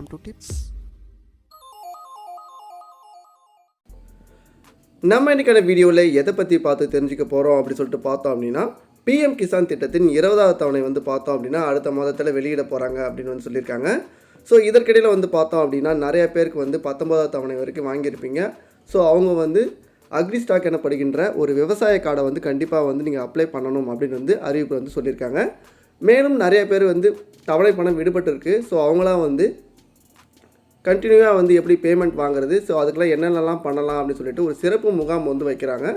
time to tips. நம்ம இன்றைக்கான வீடியோவில் எதை பற்றி பார்த்து தெரிஞ்சுக்க போகிறோம் அப்படின்னு சொல்லிட்டு பார்த்தோம் அப்படின்னா பிஎம் கிசான் திட்டத்தின் இருபதாவது தவணை வந்து பார்த்தோம் அப்படின்னா அடுத்த மாதத்தில் வெளியிட போகிறாங்க அப்படின்னு வந்து சொல்லியிருக்காங்க. ஸோ இதற்கிடையில் வந்து பார்த்தோம் அப்படின்னா நிறைய பேருக்கு வந்து பத்தொன்பதாவது தவணை வரைக்கும் வாங்கியிருப்பீங்க. ஸோ அவங்க வந்து அக்ரி ஸ்டாக் எனப்படுகின்ற ஒரு விவசாய கார்டை வந்து கண்டிப்பாக வந்து நீங்கள் அப்ளை பண்ணணும் அப்படின்னு வந்து அறிவிப்பு வந்து சொல்லியிருக்காங்க. மேலும் நிறைய பேர் வந்து தவணை பணம் விடுபட்டிருக்கு. ஸோ அவங்களாம் வந்து கண்டினியூவாக வந்து எப்படி பேமெண்ட் வாங்குறது? ஸோ அதுக்கெல்லாம் என்னென்னலாம் பண்ணலாம் அப்படின்னு சொல்லிட்டு ஒரு சிறப்பு முகாம் வந்து வைக்கிறாங்க.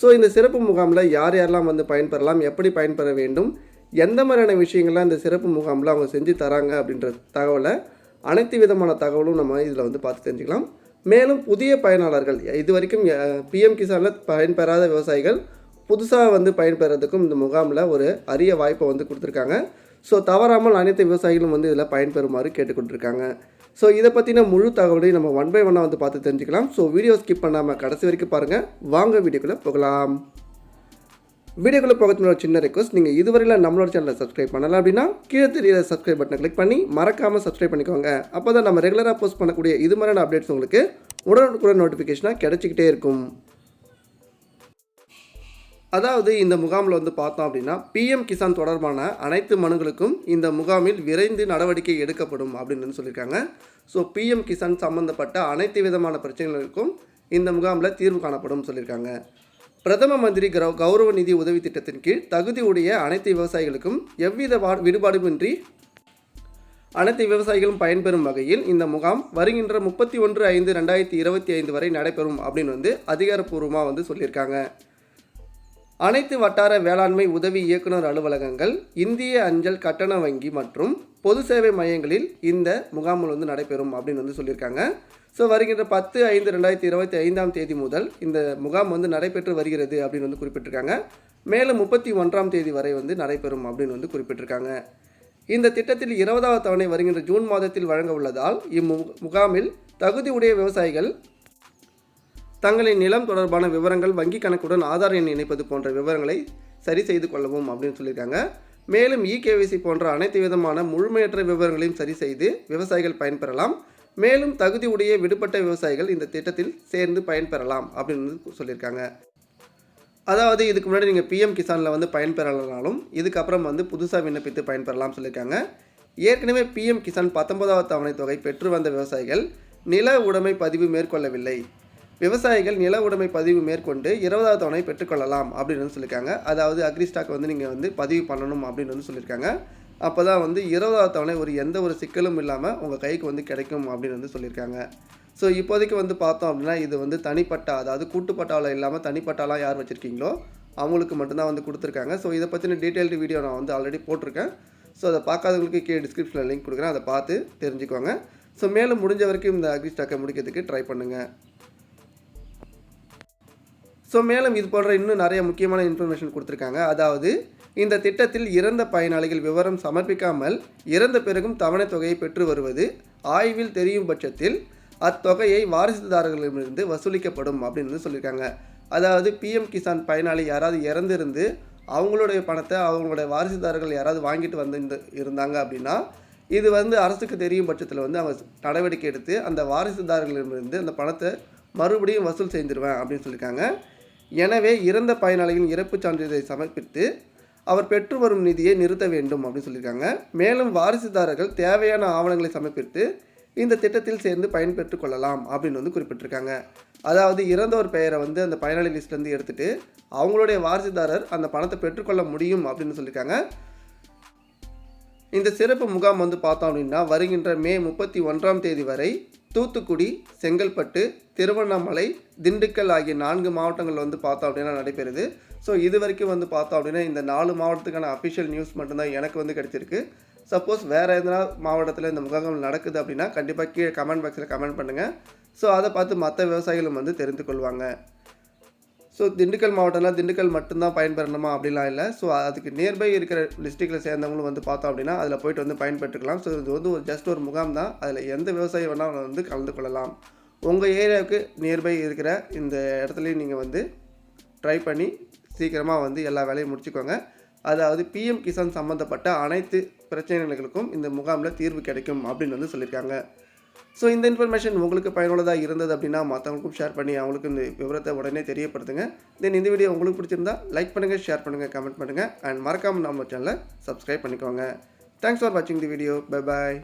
ஸோ இந்த சிறப்பு முகாமில் யார் யாரெல்லாம் வந்து பயன்பெறலாம்? எப்படி பயன்பெற வேண்டும்? எந்த மாதிரியான விஷயங்கள்லாம் இந்த சிறப்பு முகாமில் அவங்க செஞ்சு தராங்க அப்படின்ற தகவலை அனைத்து விதமான தகவலும் நம்ம இதில் வந்து பார்த்து தெரிஞ்சுக்கலாம். மேலும் புதிய பயனாளர்கள் இது வரைக்கும் பிஎம் கிசானில் பயன்பெறாத விவசாயிகள் புதுசாக வந்து பயன்பெறதுக்கும் இந்த முகாமில் ஒரு அரிய வாய்ப்பை வந்து கொடுத்துருக்காங்க. ஸோ தவறாமல் அனைத்து விவசாயிகளும் வந்து இதில் பயன்பெறுமாறு கேட்டுக்கொண்டிருக்காங்க. ஸோ இதை பற்றின முழு தகவலையும் நம்ம ஒன் பை ஒன்னாக வந்து பார்த்து தெரிஞ்சுக்கலாம். ஸோ வீடியோ ஸ்கிப் பண்ணாமல் கடைசி வரைக்கும் பாருங்கள் வாங்க வீடியோக்குள்ளே போகலாம். வீடியோக்குள்ளே போகிறதுனோட சின்ன ரெக்வஸ்ட் நீங்கள் இதுவரையில் நம்மளோட சேனலை சப்ஸ்கிரைப் பண்ணலாம் அப்படின்னா கீழே தெரியல சப்ஸ்கிரைப் பட்டனை கிளிக் பண்ணி மறக்காமல் சப்ஸ்கிரைப் பண்ணிக்கோங்க. அப்போ தான் நம்ம ரெகுலராக போஸ்ட் பண்ணக்கூடிய இது மாதிரியான அப்டேட்ஸ் உங்களுக்கு உடனுக்குடன் நோட்டிஃபிகேஷனாக கிடச்சிக்கிட்டே இருக்கும். அதாவது இந்த முகாமில் வந்து பார்த்தோம் அப்படின்னா பிஎம் கிசான் தொடர்பான அனைத்து மனுகளுக்கும் இந்த முகாமில் விரைந்து நடவடிக்கை எடுக்கப்படும் அப்படின்னு சொல்லியிருக்காங்க. ஸோ பிஎம் கிசான் சம்மந்தப்பட்ட அனைத்து விதமான பிரச்சனைகளுக்கும் இந்த முகாமில் தீர்வு காணப்படும் சொல்லியிருக்காங்க. பிரதம மந்திரி கௌ கௌரவ நிதி உதவி திட்டத்தின் கீழ் தகுதி உடைய அனைத்து விவசாயிகளுக்கும் எவ்வித வா- விடுபாடுமின்றி அனைத்து விவசாயிகளும் பயன்பெறும் வகையில் இந்த முகாம் வருகின்ற முப்பத்தி ஒன்று ஐந்து ரெண்டாயிரத்தி இருபத்தி ஐந்து வரை நடைபெறும் அப்படின்னு வந்து அதிகாரப்பூர்வமாக வந்து சொல்லியிருக்காங்க. அனைத்து வட்டார வேளாண்மை உதவி இயக்குனர் அலுவலகங்கள் இந்திய அஞ்சல் கட்டண வங்கி மற்றும் பொது சேவை மையங்களில் இந்த முகாம்கள் வந்து நடைபெறும் அப்படின்னு வந்து சொல்லியிருக்காங்க. ஸோ வருகின்ற பத்து ஐந்து ரெண்டாயிரத்தி இருபத்தி ஐந்தாம் தேதி முதல் இந்த முகாம் வந்து நடைபெற்று வருகிறது அப்படின்னு வந்து குறிப்பிட்டிருக்காங்க. மேலும் முப்பத்தி ஒன்றாம் தேதி வரை வந்து நடைபெறும் அப்படின்னு வந்து குறிப்பிட்டிருக்காங்க. இந்த திட்டத்தில் இருபதாவது தவணை வருகின்ற ஜூன் மாதத்தில் வழங்க உள்ளதால் இம்மு முகாமில் தகுதி உடைய விவசாயிகள் தங்களின் நிலம் தொடர்பான விவரங்கள் வங்கி கணக்குடன் ஆதார் எண் இணைப்பது போன்ற விவரங்களை சரி செய்து கொள்ளவும் அப்படின்னு சொல்லியிருக்காங்க. மேலும் இகேவிசி போன்ற அனைத்து விதமான முழுமையற்ற விவரங்களையும் சரி செய்து விவசாயிகள் பயன்பெறலாம். மேலும் தகுதி உடைய விடுபட்ட விவசாயிகள் இந்த திட்டத்தில் சேர்ந்து பயன்பெறலாம் அப்படின்னு வந்து சொல்லியிருக்காங்க. அதாவது இதுக்கு முன்னாடி நீங்கள் பிஎம் கிசானில் வந்து பயன்பெறலனாலும் இதுக்கப்புறம் வந்து புதுசாக விண்ணப்பித்து பயன்பெறலாம் சொல்லியிருக்காங்க. ஏற்கனவே பிஎம் கிசான் பத்தொன்பதாவது தவணை தொகை பெற்று வந்த விவசாயிகள் நில உடைமை பதிவு மேற்கொள்ளவில்லை. விவசாயிகள் நில உடைமை பதிவு மேற்கொண்டு இருபதாவது தவணை பெற்றுக்கொள்ளலாம் அப்படின்னு வந்து சொல்லியிருக்காங்க அதாவது அக்ரி ஸ்டாக் வந்து நீங்கள் வந்து பதிவு பண்ணணும் அப்படின்னு வந்து சொல்லியிருக்காங்க அப்போ தான் வந்து இருபதாவது தவணை ஒரு எந்த ஒரு சிக்கலும் இல்லாமல் உங்கள் கைக்கு வந்து கிடைக்கும் அப்படின்னு வந்து சொல்லியிருக்காங்க ஸோ இப்போதைக்கு வந்து பார்த்தோம் அப்படின்னா இது வந்து தனிப்பட்டா அதாவது கூட்டுப்பட்டாவில் இல்லாமல் தனிப்பட்டாலாம் யார் வச்சுருக்கீங்களோ அவங்களுக்கு மட்டும்தான் வந்து கொடுத்துருக்காங்க. ஸோ இதை பற்றின டீட்டெயில்டு வீடியோ நான் வந்து ஆல்ரெடி போட்டிருக்கேன். ஸோ அதை பார்க்காதவங்களுக்கு கீழே டிஸ்கிரிப்ஷனில் லிங்க் கொடுக்குறேன். அதை பார்த்து தெரிஞ்சுக்கோங்க. ஸோ மேலும் முடிஞ்ச வரைக்கும் இந்த அக்ரி ஸ்டாக்கை முடிக்கிறதுக்கு ட்ரை பண்ணுங்கள் ஸோ மேலும் இது போன்ற இன்னும் நிறைய முக்கியமான இன்ஃபர்மேஷன் கொடுத்துருக்காங்க. அதாவது இந்த திட்டத்தில் இறந்த பயனாளிகள் விவரம் சமர்ப்பிக்காமல் இறந்த பிறகும் தவணைத் தொகையை பெற்று வருவது ஆய்வில் தெரியும் பட்சத்தில் அத்தொகையை வாரிசுதாரர்களிடமிருந்து வசூலிக்கப்படும் அப்படின்னு சொல்லியிருக்காங்க. அதாவது பிஎம் கிசான் பயனாளி யாராவது இறந்திருந்து அவங்களுடைய பணத்தை அவங்களுடைய வாரிசுதாரர்கள் யாராவது வாங்கிட்டு வந்து இந்த- இருந்தாங்க அப்படின்னா இது வந்து அரசுக்கு தெரியும் பட்சத்தில் வந்து அவங்க நடவடிக்கை எடுத்து அந்த வாரிசுதாரர்களிடமிருந்து அந்த பணத்தை மறுபடியும் வசூல் செய்திருவேன் அப்படின்னு சொல்லியிருக்காங்க. எனவே இறந்த பயனாளிகளின் இறப்புச் சான்றிதழை சமர்ப்பித்து அவர் பெற்று வரும் நிதியை நிறுத்த வேண்டும் அப்படின்னு சொல்லியிருக்காங்க. மேலும் வாரிசுதாரர்கள் தேவையான ஆவணங்களை சமர்ப்பித்து இந்த திட்டத்தில் சேர்ந்து பயன்பெற்று கொள்ளலாம் அப்படின்னு வந்து குறிப்பிட்டிருக்காங்க. அதாவது இறந்தவர் பெயரை வந்து அந்த பயனாளி லிஸ்ட்லேருந்து எடுத்துகிட்டு அவங்களுடைய வாரிசுதாரர் அந்த பணத்தை பெற்றுக்கொள்ள முடியும் அப்படின்னு சொல்லியிருக்காங்க. இந்த சிறப்பு முகாம் வந்து பார்த்தோம் அப்படின்னா வருகின்ற மே முப்பத்தி ஒன்றாம் தேதி வரை தூத்துக்குடி செங்கல்பட்டு திருவண்ணாமலை திண்டுக்கல் ஆகிய நான்கு மாவட்டங்கள் வந்து பார்த்தோம் அப்படின்னா நடைபெறுது. ஸோ இது வரைக்கும் வந்து பார்த்தோம் அப்படின்னா இந்த நாலு மாவட்டத்துக்கான அஃபிஷியல் நியூஸ் மட்டும்தான் எனக்கு வந்து கிடைச்சிருக்கு. சப்போஸ் வேறு எதனா மாவட்டத்தில் இந்த முகாம்கள் நடக்குது அப்படின்னா கண்டிப்பாக கீழே கமெண்ட் பாக்ஸில் கமெண்ட் பண்ணுங்கள் ஸோ அதை பார்த்து மற்ற விவசாயிகளும் வந்து தெரிந்து கொள்வாங்க. ஸோ திண்டுக்கல் மாவட்டம்னா திண்டுக்கல் மட்டும்தான் பயன்பெறணுமா அப்படிலாம் இல்லை. ஸோ அதுக்கு நியர்பை இருக்கிற டிஸ்ட்ரிக்டில் சேர்ந்தவங்களும் வந்து பார்த்தோம் அப்படின்னா அதில் போயிட்டு வந்து பயன்பெற்றுக்கலாம். ஸோ இது வந்து ஒரு ஜஸ்ட் ஒரு முகாம் தான். அதில் எந்த விவசாயி வேணால் வந்து கலந்து கொள்ளலாம். உங்கள் ஏரியாவுக்கு நியர்பை இருக்கிற இந்த இடத்துலையும் நீங்கள் வந்து ட்ரை பண்ணி சீக்கிரமாக வந்து எல்லா வேலையும் முடிச்சுக்கோங்க. அதாவது பிஎம் கிசான் சம்மந்தப்பட்ட அனைத்து பிரச்சனைகளுக்கும் இந்த முகாமில் தீர்வு கிடைக்கும் அப்படின்னு வந்து சொல்லியிருக்காங்க. ஸோ இந்த இன்ஃபர்மேஷன் உங்களுக்கு பயனுள்ளதாக இருந்தது அப்படின்னா மற்றவங்களுக்கும் ஷேர் பண்ணி அவங்களுக்கு இந்த விவரத்தை உடனே தெரியப்படுத்துங்க. தென் இந்த வீடியோ உங்களுக்கு பிடிச்சிருந்தா லைக் பண்ணுங்கள் ஷேர் பண்ணுங்கள் கமெண்ட் பண்ணுங்கள் அண்ட் மறக்காமல் நம்ம சேனலை சப்ஸ்கிரைப் பண்ணிக்கோங்க. தேங்க்ஸ் ஃபார் வாட்சிங் தி வீடியோ பை பாய்